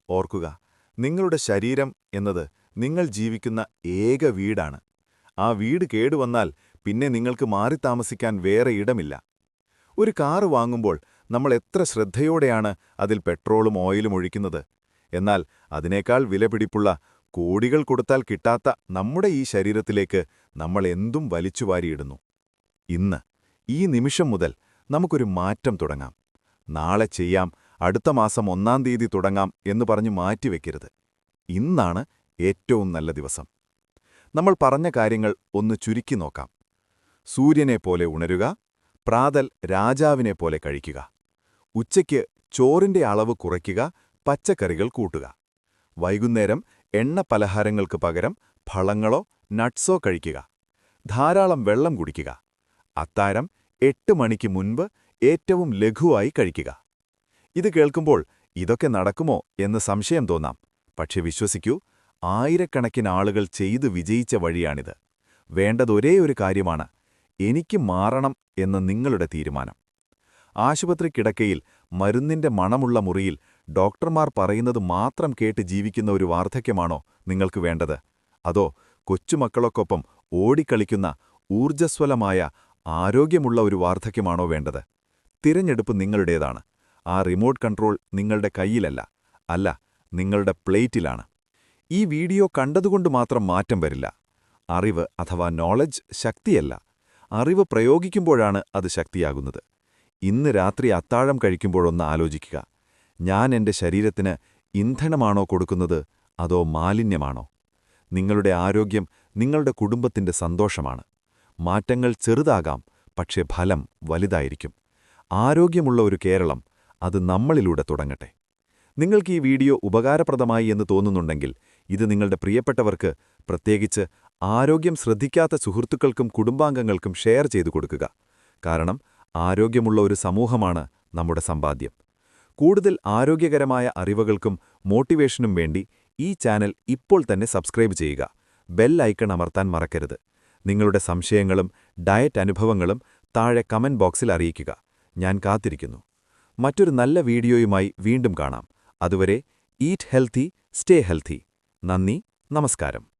ഓർക്കുക നിങ്ങളുടെ ശരീരം എന്നത് നിങ്ങൾ ജീവിക്കുന്ന ഏക വീടാണ്. ആ വീട് കേടുവന്നാൽ പിന്നെ നിങ്ങൾക്ക് മാറി താമസിക്കാൻ വേറെ ഇടമില്ല. ഒരു കാറ് വാങ്ങുമ്പോൾ നമ്മൾ എത്ര ശ്രദ്ധയോടെയാണ് അതിൽ പെട്രോളും ഓയിലും ഒഴിക്കുന്നത്. എന്നാൽ അതിനേക്കാൾ വിലപിടിപ്പുള്ള കോടികൾ കൊടുത്താൽ കിട്ടാത്ത നമ്മുടെ ഈ ശരീരത്തിലേക്ക് നമ്മൾ എന്തും വലിച്ചുവാരിയിടുന്നു ഇന്ന് ഈ നിമിഷം മുതൽ നമുക്കൊരു മാറ്റം തുടങ്ങാം. നാളെ ചെയ്യാം അടുത്ത മാസം ഒന്നാം തീയതി തുടങ്ങാം എന്ന് പറഞ്ഞു മാറ്റിവെക്കരുത് ഇന്നാണ് ഏറ്റവും നല്ല ദിവസം. നമ്മൾ പറഞ്ഞ കാര്യങ്ങൾ ഒന്ന് ചുരുക്കി നോക്കാം. സൂര്യനെ പോലെ ഉണരുക പ്രാതൽ രാജാവിനെപ്പോലെ കഴിക്കുക. ഉച്ചയ്ക്ക് ചോറിന്റെ അളവ് കുറയ്ക്കുക പച്ചക്കറികൾ കൂട്ടുക. വൈകുന്നേരം എണ്ണ പലഹാരങ്ങൾക്ക് പകരം ഫളങ്ങളോ നട്ട്സോ കഴിക്കുക. ധാരാളം വെള്ളം കുടിക്കുക. അത്താരം എട്ട് മണിക്ക് മുൻപ് ഏറ്റവും ലഘുവായി കഴിക്കുക. ഇത് കേൾക്കുമ്പോൾ ഇതൊക്കെ നടക്കുമോ എന്ന് സംശയം തോന്നാം. പക്ഷെ വിശ്വസിക്കൂ ആയിരക്കണക്കിന് ആളുകൾ ചെയ്തു വിജയിച്ച വഴിയാണിത്. വേണ്ടതൊരേ ഒരു കാര്യമാണ് എനിക്ക് മാറണം എന്ന നിങ്ങളുടെ തീരുമാനം. ആശുപത്രി കിടക്കയിൽ മരുന്നിന്റെ മണമുള്ള മുറിയിൽ ഡോക്ടർമാർ പറയുന്നത് മാത്രം കേട്ട് ജീവിക്കുന്ന ഒരു വാർദ്ധക്യമാണോ നിങ്ങൾക്ക് വേണ്ടത്? അതോ കൊച്ചുമക്കളൊക്കൊപ്പം ഓടിക്കളിക്കുന്ന ഊർജസ്വലമായ ആരോഗ്യമുള്ള ഒരു വാർദ്ധക്യമാണോ വേണ്ടത്? തിരഞ്ഞെടുപ്പ് നിങ്ങളുടേതാണ്. ആ റിമോട്ട് കൺട്രോൾ നിങ്ങളുടെ കയ്യിലല്ല അല്ല നിങ്ങളുടെ പ്ലേറ്റിലാണ്. ഈ വീഡിയോ കണ്ടതുകൊണ്ട് മാത്രം മാറ്റം വരില്ല. അറിവ് അഥവാ നോളജ് ശക്തിയല്ല. അറിവ് പ്രയോഗിക്കുമ്പോഴാണ് അത് ശക്തിയാകുന്നത്. ഇന്ന് രാത്രി അത്താഴം കഴിക്കുമ്പോഴൊന്ന് ആലോചിക്കുക. ഞാൻ എന്റെ ശരീരത്തിന് ഇന്ധനമാണോ കൊടുക്കുന്നത് അതോ മാലിന്യമാണോ? നിങ്ങളുടെ ആരോഗ്യം നിങ്ങളുടെ കുടുംബത്തിന്റെ സന്തോഷമാണ്. മാറ്റങ്ങൾ ചെറുതാകാം പക്ഷേ ഫലം വലുതായിരിക്കും. ആരോഗ്യമുള്ള ഒരു കേരളം അത് നമ്മളിലൂടെ തുടങ്ങട്ടെ. നിങ്ങൾക്ക് ഈ വീഡിയോ ഉപകാരപ്രദമായി എന്ന് തോന്നുന്നുണ്ടെങ്കിൽ ഇത് നിങ്ങളുടെ പ്രിയപ്പെട്ടവർക്ക് പ്രത്യേകിച്ച് ആരോഗ്യം ശ്രദ്ധിക്കാത്ത സുഹൃത്തുക്കൾക്കും കുടുംബാംഗങ്ങൾക്കും ഷെയർ ചെയ്തു കൊടുക്കുക. കാരണം ആരോഗ്യമുള്ള ഒരു സമൂഹമാണ് നമ്മുടെ സമ്പാദ്യം. കൂടുതൽ ആരോഗ്യകരമായ അറിവുകൾക്കും മോട്ടിവേഷനും വേണ്ടി ഈ ചാനൽ ഇപ്പോൾ തന്നെ സബ്സ്ക്രൈബ് ചെയ്യുക. ബെൽ ഐക്കൺ അമർത്താൻ മറക്കരുത്. നിങ്ങളുടെ സംശയങ്ങളും ഡയറ്റ് അനുഭവങ്ങളും താഴെ കമന്റ് ബോക്സിൽ അറിയിക്കുക. ഞാൻ കാത്തിരിക്കുന്നു. മറ്റൊരു നല്ല വീഡിയോയുമായി വീണ്ടും കാണാം. അതുവരെ ഈറ്റ് ഹെൽത്തി സ്റ്റേ ഹെൽത്തി. നന്ദി നമസ്കാരം.